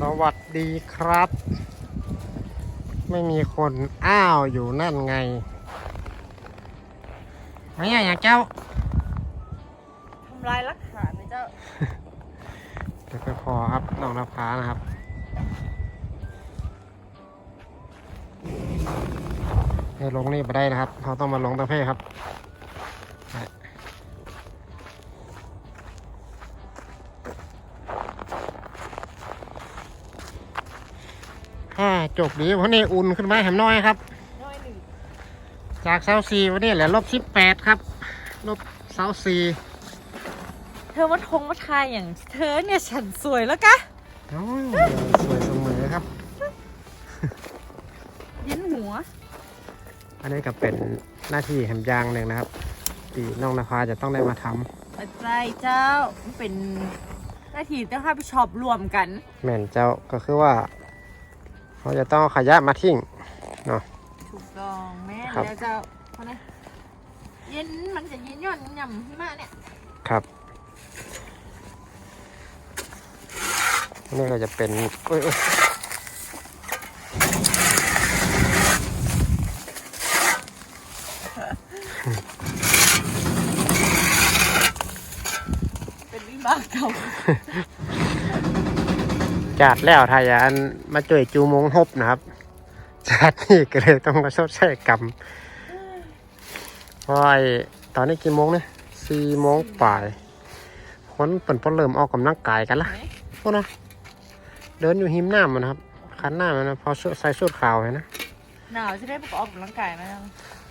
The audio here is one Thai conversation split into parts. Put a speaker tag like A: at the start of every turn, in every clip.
A: สวัสดีครับ ไม่มีคนอ้าวอยู่นั่นไงไม่ใช่อย่างเจ้า
B: ทำลายหลักฐานนะเจ้า
A: เดี๋ยวไปพอครับน้องนภานะครับให้ลงนี่ไปได้นะครับ เขาต้องมาลงตะเพ่ครับไปอ่า จบดีวันนี้อุ่นขึ้นมาแหมน้อยครับ
B: น้อยหนึ่ง
A: จากเสาสี่วันนี้เหลือลบสิบแปดครับ ลบเสาสี่
B: เธอมาทงมาทายอย่างเธอเนี่ยฉันสวยแล้วกะ
A: โอ้ยสวยเสมอครับ
B: เย็นหัว
A: อันนี้ก็เป็นหน้าที่แหมยางหนึ่งนะครับที่น้องนภาจะต้องได้มาทำ
B: ปัจจัยเจ้ามันเป็นหน้าที่ต้องรับผิดชอบรวมกัน
A: แม่นเจ้าก็คือว่า เราจะต้องเอาขยะมาทิ้งเนาะ
B: ถูกต้องแม่
A: ครับ
B: แล้วเจ้าเพราะนะเย็นมันจะเย็นย่อนยำหิมะเนี่ย
A: ครับอันนี่ก็จะเป็นเอ้ยเอ้ย
B: เป็นวิบากเก่า
A: จัดแล้วทายานมาจ่วยจูมงฮบนะครับจัดนี่ก็เลยต้องมาชดใช้กรรมเพราะไอ้ตอนนี้กี่โมงเนี่ยสี่โมงป่ายคนเปิ่นเพิ่นเริ่มออกกำลังกายกันละ
B: ไหม
A: พวกนะเดินอยู่หิมน้ำมันนะครับคันหน้ามันนะพอใส่สูทขาวเห็นนะ
B: หนาวจะได้ประกอบกำลังกายไหมเจ้า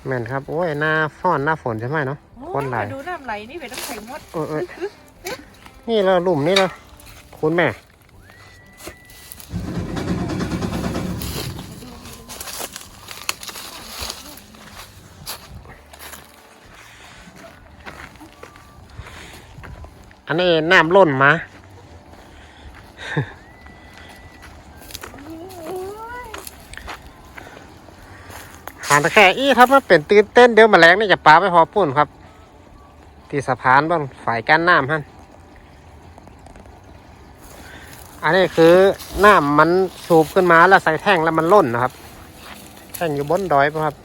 A: แม่นครับโอ้ยหน้าฟ้อนหน้าฝนใช่ไหมเนาะ
B: โอ้
A: คนหลาย
B: มาดูน้ำไหลนี่เป็นน้ำแข็งหมด
A: เออเอยนี่เราหลุมนี่เราคุณแม่ อันนี้น้ำล้นมาหานตะแค่อี้ครับมันเป็นตื่นเต้นเดี๋ยวมแมลงนี่จะปลาไปพอปุ่นครับ ที่สะพานบ้างฝ่ายกั้นน้ำฮะอันนี้คือน้ำมันสูบขึ้นมาแล้วใส่แท่งแล้วมันล่นนะครับ แท่งอยู่บนดอยป่ะครับ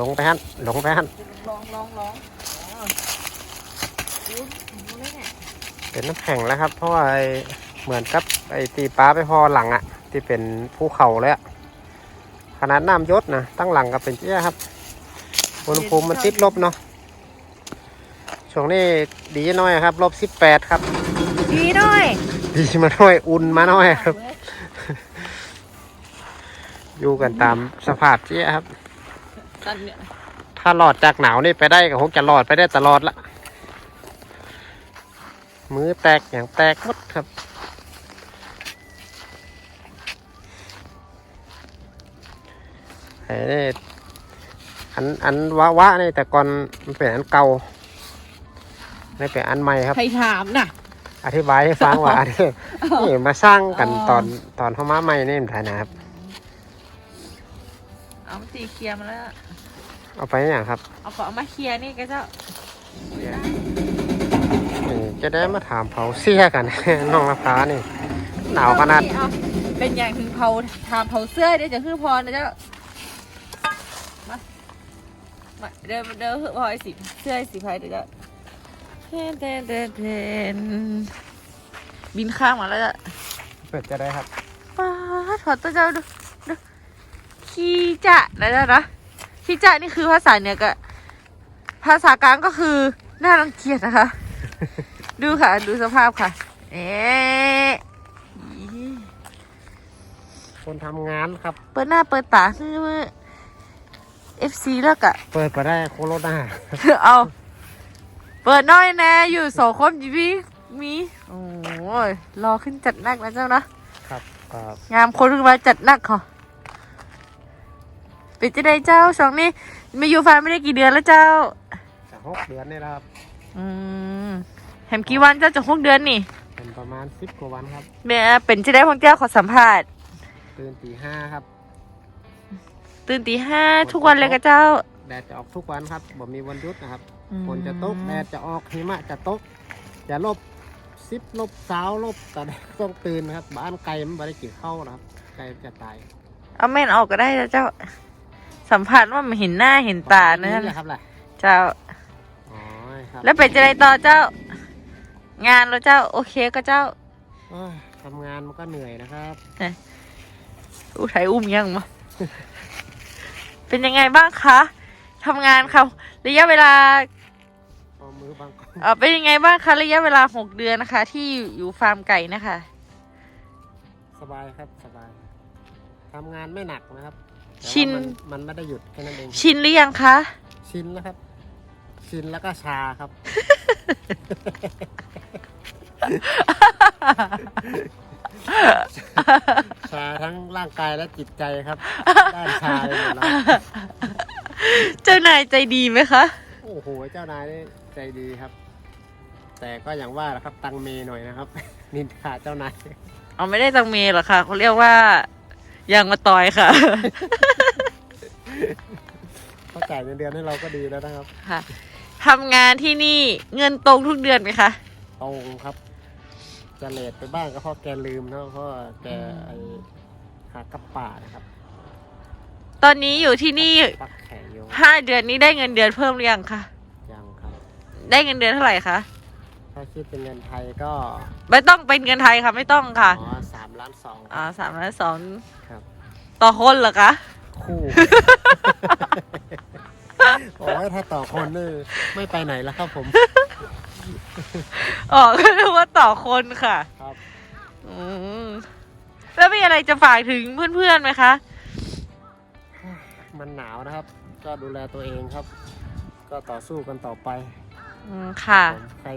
A: ลงไปฮั่นลงไปฮั่น
B: ลองลองลอง เลยเนี่ย
A: เป็นน้ำแข็งแล้วครับ เพราะว่าไอ้เหมือนกับไอ้ตีปลาไปพอหลังอะที่เป็นภูเขาเลยอะขนาดน้ำยศนะตั้งหลังก็เป็นเจ้าครับอุณหภูมิมันติดลบเนาะช่วงนี้ดีหน้อยครับลบสิบแปดครับ
B: ดีหน่อย
A: ดีมาหน่อยอุ่นมาหน่อยครับ อยู่กันตามสภาพเจ้าครับ
B: ตันเนี่ย
A: ถ้าหลอดจากหนาวนี่ไปได้ก็คงจะหลอดไปได้ตลอดละ มือแตกอย่างแตกหมดครับ ไอ้นี่อันอันวะวะนี่แต่ก่อนมันเป็นอันเก่านี่เป็นอันใหม่ครับ
B: ใครถามน่ะ
A: อธิบายให้ฟังว่าอันนี้นี่มาสร้างกัน
B: อ๋อ
A: ตอนตอนเข้ามาใหม่นี่มันถ่ายนะครับ
B: เอามาตีเคลียร์มาแล้ว
A: เอาไปอย่างครับ
B: เอาขอเอามาเคลียร์นี่ก็เจ้า
A: นี่ จะได้มาถามเผาเสียกัน น้องมะพร้าวนี่ หนาวขนาด
B: เอเป็นอย่างถึงเผาถามเผาเสื้อเดี๋ยวจะคือพรนะเจ้ามามาเดินเดินคือพอไอ้สีเสื้อไอ้สีพายเดี๋ยวเจ้าเทนเทนเทนเทนบินข้ามมาแล้วจ้ะ
A: เปิดจะได้ครับ
B: ป้าดถอดตัวเจ้าดูดูขี้จะนะเจ้านะขี้จะนี่คือภาษาเหนือกับภาษากลางก็คือน่ารังเกียจนะคะ ดูค่ะ ดูสภาพค่ะ เอ๊ะ
A: คนทำงานครับ
B: เปิดหน้าเปิดตาคือเอฟซีแล้วกะ
A: เปิดไปได้โคโรนา
B: เอา เปิดน้อยแน่อยู่สองคนจีบีมี โอ้ยรอขึ้นจัดหนักนะเจ้านะครับ
A: ครับ
B: งามคนขึ้นมาจัดหนักค่ะเป็นจะได้เจ้าสองนี่มาอยู่ฟาร์มไม่ได้กี่เดือนแล้วเจ้า
A: จะหกเดือนนี่แล้วครับ
B: อืม แหมกี่วันเจ้าจะหกเดือนนี่
A: เป็นประมาณสิบกว่าวันครับ
B: แม่เป็นจะได้ของเจ้าขอสัมภาษณ์
A: ตื่นตีห้าครับ
B: ตื่นตีห้าทุกวันเลยกับเจ้า
A: แดดจะออกทุกวันครับบ่มีวันหยุดนะครับ
B: อืม
A: ฝนจะตกแดดจะออกหิมะจะตกจะลบสิบลบสาวลบแต่ต้องตื่นนะครับ บ้านไก่มันไม่ได้กินข้าวนะครับไก่จะตาย
B: เอาแม่นออกก็ได้นะเจ้า สัมผัสว่ามันเห็นหน้าเห็นตาเนั่น
A: แหละครับแหละ
B: เจ้า
A: อ๋อครับ
B: แล้วเป็นจะไรต่อเจ้า งานแล้วเจ้า โอเคก็เจ้า
A: โอ้ยทำงานมันก็เหนื่อยนะครับ
B: อู้ไทยอุ้มยังมา เป็นยังไงบ้างคะทำงานค่ะระยะเวลา
A: พอมือบางคน
B: เออเป็นยังไงบ้างคะระยะเวลาหกเดือนนะคะ ที่อยู่ฟาร์มไก่นะคะ
A: สบายครับสบายทำงานไม่หนักนะครับแต่ว่า
B: ชิน
A: มัมันไม่ได้หยุดแค่นั้นเองครับ
B: ชินหรือยังคะ
A: ชินแล้วครับ ชินแล้วก็ชาครับ ชาทั้งร่างกายและจิตใจครับด้านชาเลยหมดแล้ว
B: เจ้านายใจดีไหมคะ
A: โอ้โหเจ้านายนี่ใจดีครับ แต่ก็อย่างว่าแหละครับ ตังเมหน่อยนะครับ นินทาเจ้านาย
B: เอาไม่ได้ตังเมหรอกค่ะเขาเรียกว่ายังมาตอยค่ะ
A: เขาจ่ายเงินเดือนให้เราก็ดีแล้วนะครับ
B: ค่ะทำงานที่นี่เงินตรงทุกเดือนไหมคะ
A: ตรงครับ จะเลทไปบ้างก็เพราะแกลืมนะเพราะว่าแกไอหากับป่านะครับ
B: ตอนนี้อยู่ที่นี่
A: ปักแขกอยู่
B: ห้าเดือนนี้ได้เงินเดือนเพิ่มหรือยังคะ
A: ยังครับ
B: ได้เงินเดือนเท่าไหร่คะ
A: ถ้าคิดเป็นเงินไทยก็
B: ไม่ต้องเป็นเงินไทยค่ะ ไม่ต้องค่ะ
A: อ๋อสามล้านสอง
B: อ่าสามล้านสอง
A: ครับ
B: ต่อคนเหรอคะ
A: คู่โอ้ยถ้าต่อคนนี่ไม่ไปไหนแล้วครับผม
B: อ๋อก็นึกว่าต่อคนค่ะ
A: ครับ
B: อืมแล้วมีอะไรจะฝากถึงเพื่อนๆไหมคะ
A: มันหนาวนะครับ ก็ดูแลตัวเองครับ ก็ต่อสู้กันต่อไป
B: อืมค่ะ
A: ผมใคร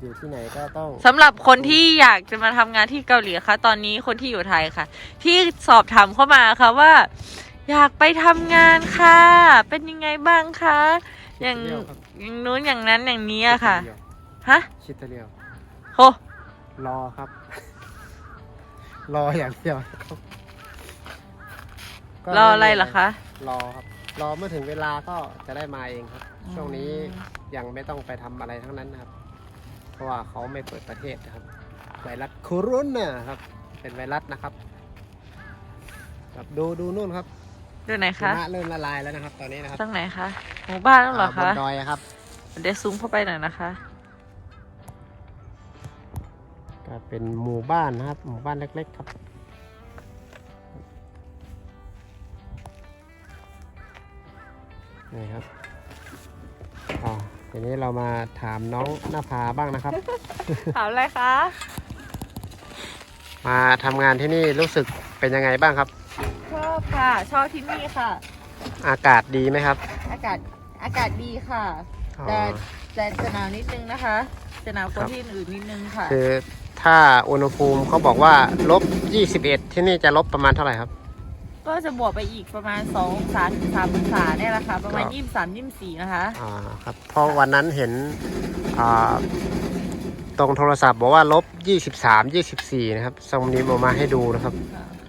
A: อยู่ที่ไหนก็ต้อง
B: สำหรับคนที่อยากจะมาทำงานที่เกาหลีคะตอนนี้คนที่อยู่ไทยค่ะ ที่สอบถามเข้ามาค่ะว่า อยากไปทำงานค่ะ เป็นยังไงบ้างคะ อย่าง
A: เดียวครับ
B: อย่างนู้นอย่างนั้นอย่างนี้อะค่ะ
A: เดียว
B: ฮะ
A: ชิตเดียว
B: โห
A: รอครับ รออย่างเดียวครับก็
B: รออะไรเหรอคะ
A: รอครับ รอเมื่อถึงเวลาก็จะได้มาเองครับช่วงนี้ยังไม่ต้องไปทำอะไรทั้งนั้นนะครับ เพราะว่าเขาไม่เปิดประเทศนะครับ ไวรัสโคโรนาครับ เป็นไวรัสนะครับ ครับดูดูนู่นครับ
B: ดูไหน
A: หิ
B: คะ
A: มะเริ่มละลายแล้วนะครับ ตอนนี้นะครับ
B: ตั้งไหนคะหมู่บ้านแล้วเหรอ
A: อ่าบ
B: คะ
A: นดอยอะครับ
B: เดี๋ยวซูมเข้าไปหน่อยนะคะ
A: ก็เป็นหมู่บ้านนะครับ หมู่บ้านเล็ก ๆ ครับ นี่ครับอ่าทีนี้เรามาถามน้องหน้าผาบ้างนะครับ
B: ถามอะไรคะ
A: มาทำงานที่นี่รู้สึกเป็นยังไงบ้างครับ
B: ชอบค่ะ ชอบที่นี่ค่ะ
A: อากาศดีไหมครับ
B: อากาศอากาศดีค่ะ
A: อ๋อ
B: แต่แต่จะหนาวนิดนึงนะคะ จะหนาวกว่า
A: ครับ
B: ที่อื่นนิดนึงค่ะ
A: คือ ถ้าอุณหภูมิเขาบอกว่าลบ21 ที่นี่จะลบประมาณเท่าไหร่ครับ
B: ก็จะบวกไปอีกประมาณ2องศาถึง3องศาเนี่ยแหละค่ะ ประมาณ
A: ครับ
B: ยี่สิบสามยี่สิบสี่นะคะ
A: อ่าครับเพราะวันนั้นเห็นอ่าตรงโทรศัพท์บอกว่าลบ23 24 นะครับส่งนี้มาให้ดูนะครับ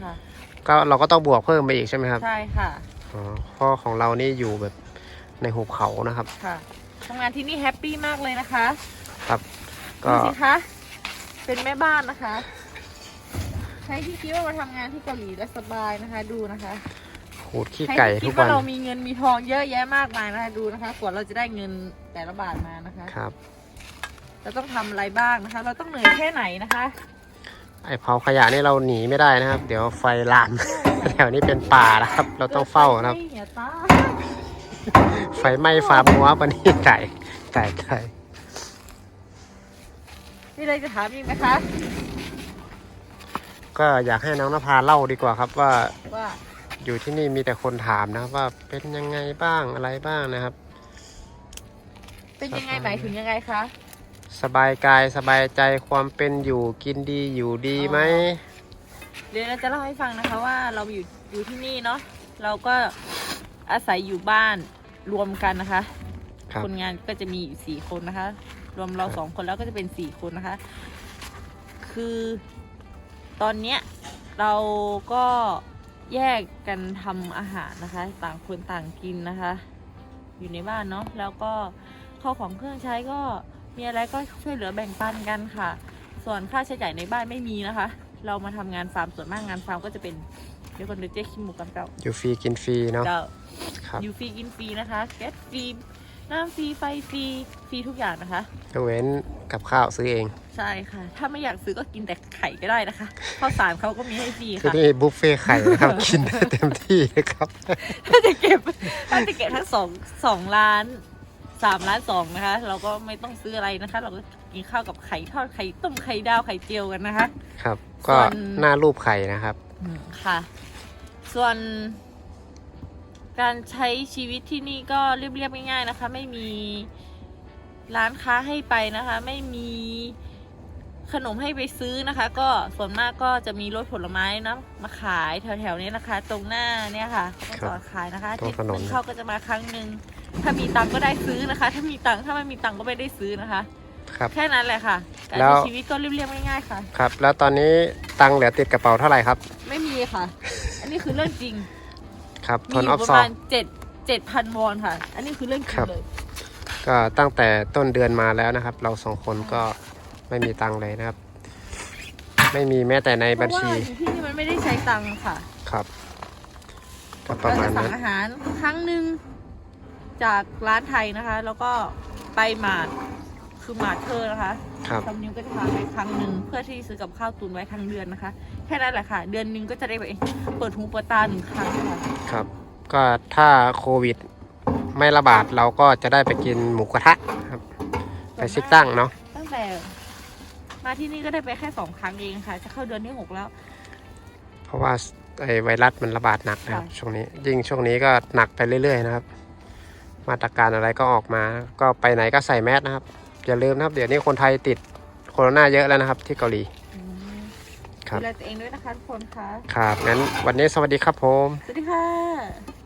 B: ค่ะ
A: ก็เราก็ต้องบวกเพิ่มไปอีกใช่ไหมครับ
B: ใช่ค่ะ
A: อ๋อเพราะของเรานี่อยู่แบบในหุบเขานะครับ
B: ค่ะทำงานที่นี่แฮปปี้มากเลยนะคะ
A: ครับ
B: ดู
A: ก็
B: สิคะ เป็นแม่บ้านนะคะ ใครที่คิดว่ามาทำงานที่เกาหลีแล้วสบายนะคะ ดูนะคะ
A: ขูดขี้
B: ใคร
A: ไก่
B: ที่
A: ทุ
B: คิ
A: ก
B: ด
A: วั
B: ว่านเรามีเงินมีทองเยอะแยะมากมายนะคะดูนะคะกว่าเราจะได้เงินแต่ละบาทมานะคะ
A: ครับ
B: เราต้องทำอะไรบ้างนะคะ เราต้องเหนื่อยแค่ไหนนะคะ
A: ไอเผาขยะนี่เราหนีไม่ได้นะครับ เดี๋ยวไฟลาม แถวนี้เป็นป่านะครับ เราต้องเฝ้านะครับ
B: ไม่อย่าตาย
A: ไฟไหม้ฟาร์มหัวปะนี่ไก่ไก่ไก่
B: มีอะไรจะถามอีกไหมคะ
A: ก็อยากให้น้องนภาเล่าดีกว่าครับว่า
B: ว่า
A: อยู่ที่นี่มีแต่คนถามนะครับว่าเป็นยังไงบ้างอะไรบ้างนะครับ
B: เป็นยังไง
A: สบาย
B: หมายถึงยังไงคะ
A: สบายกายสบายใจความเป็นอยู่กินดีอยู่ดีไหม
B: เดี๋ยวเราจะเล่าให้ฟังนะคะว่าเราอยู่อยู่ที่นี่เนาะเราก็อาศัยอยู่บ้านรวมกันนะคะ
A: ครับ
B: คนงานก็จะมีอยู่สี่คนนะคะ รวมเราสองคนแล้วก็จะเป็นสี่คนนะคะ คือตอนเนี้ยเราก็แยกกันทำอาหารนะคะ ต่างคนต่างกินนะคะ อยู่ในบ้านเนาะแล้วก็ข้าวของเครื่องใช้ก็มีอะไรก็ช่วยเหลือแบ่งปันกันค่ะ ส่วนค่าใช้จ่ายในบ้านไม่มีนะคะ เรามาทำงานฟาร์มส่วนมากงานฟาร์มก็จะเป็นเดี๋ยวคนเดยวเจ๊ขี้หมูกำเก่า
A: อยู่ฟรีกินฟรีเนาะ
B: เจ้า
A: ครับ
B: อยู่ฟรีกินฟรีนะคะแก๊สฟรี น้ำฟรีไฟฟรีฟรีทุกอย่างนะคะ
A: ยกเว้นกับข้าวซื้อเอง
B: ใช่ค่ะ ถ้าไม่อยากซื้อก็กินแต่ไข่ก็ได้นะคะข้าวสารเขาก็มีให้ฟรี
A: คือ
B: ค่ะ
A: นี่บุฟเฟ่ต์ไข่นะครับ กินได้เต็มที่นะครับ
B: ถ้าจะเก็บถ้าจะเก็บทั้งสองสองล้านสามล้านสองนะคะ เราก็ไม่ต้องซื้ออะไรนะคะ เราก็กินข้าวกับไข่ทอดไข่ต้มไข่ดาวไข่เจียวกันนะคะ
A: ครับ
B: ส่
A: ก็
B: วน
A: หน้ารูปไข่นะครับ
B: อืมค่ะ ส่วน การใช้ชีวิตที่นี่ก็เรียบๆง่ายๆนะคะ ไม่มีร้านค้าให้ไปนะคะ ไม่มีขนมให้ไปซื้อนะคะ ก็ส่วนมากก็จะมีรถผลไม้นะมาขายแถวๆนี้นะคะ ตรงหน้าเนี่ยค่ะก็
A: ครับ
B: จอดขายนะคะ
A: ตรงถนน
B: ที่เข้าก็จะมาครั้งหนึ่งถ้ามีตังค์ก็ได้ซื้อนะคะ ถ้ามีตังค์ถ้าไม่มีตังค์ก็ไม่ได้ซื้อนะคะ
A: ครับ
B: แค่นั้นแหละค่ะ การ
A: แล้ว
B: ใช้ชีวิตก็เรียบๆง่ายๆค่ะ
A: ครับ แล้วตอนนี้ตังค์เหลือติดกระเป๋าเท่าไหร่ครับ
B: ไม่มีค่ะ อันนี้คือเรื่องจริง
A: ครับท
B: มี
A: น
B: อ
A: ออยู่ฟ
B: ประ
A: ซอ
B: มาณเจ็ดเจ็ดพันวอนค่ะ อันนี้คือเรื่องจริ
A: ครั
B: ง
A: บ
B: เลย
A: ก็ตั้งแต่ต้นเดือนมาแล้วนะครับ เราสองคนก็ไม่มีตังค์เลยนะครับ ไม่มีแม้แต่ใน
B: เพ
A: บัญ
B: ราะว่า
A: ชี
B: อยู่ที่นี่มันไม่ได้ใช้ตังค์ค่ะ
A: ครับก็ประ
B: เรา
A: มาณ
B: จะสั่
A: นั้
B: ง
A: น
B: อาหารครั้งหนึ่งจากร้านไทยนะคะ แล้วก็ไปมาด คือมาดเธอนะคะ
A: ครับ
B: ทำนิ้วก็จะพาไปครั้งหนึ่งเพื่อที่ซื้อกับข้าวตุนไว้ทั้งเดือนนะคะ แค่นั้นแหละค่ะ เดือนหนึงก็จะได้ไปเปิดหูเปิดตาหนึ่งครั้งค่ะ
A: ครับ ก็ถ้าโควิด ไม่ระบาดเราก็จะได้ไปกินหมูกระทะครับไปซิกตั้งเนาะ
B: ตั้งแต่ มาที่นี่ก็ได้ไปแค่สองครั้งเองค่ะ จะเข้าเดือนที่หกแล้ว
A: เพราะว่าไอ้ไวรัสมันระบาดหนักนะครับ
B: ค่ะ
A: ช่วงนี้ ยิ่งช่วงนี้ก็หนักไปเรื่อยๆนะครับ มาตรการอะไรก็ออกมา ก็ไปไหนก็ใส่แมสนะครับ อย่าลืมนะครับ เดี๋ยวนี้คนไทยติดโคโรนาเยอะแล้วนะครับ ที่เกาหลี
B: อืม
A: ครับ
B: ดูแลตัวเองด้วยนะคะทุกคนค่ะ
A: ครับงั้นวันนี้สวัสดีครับผม
B: สวัสดีค่ะ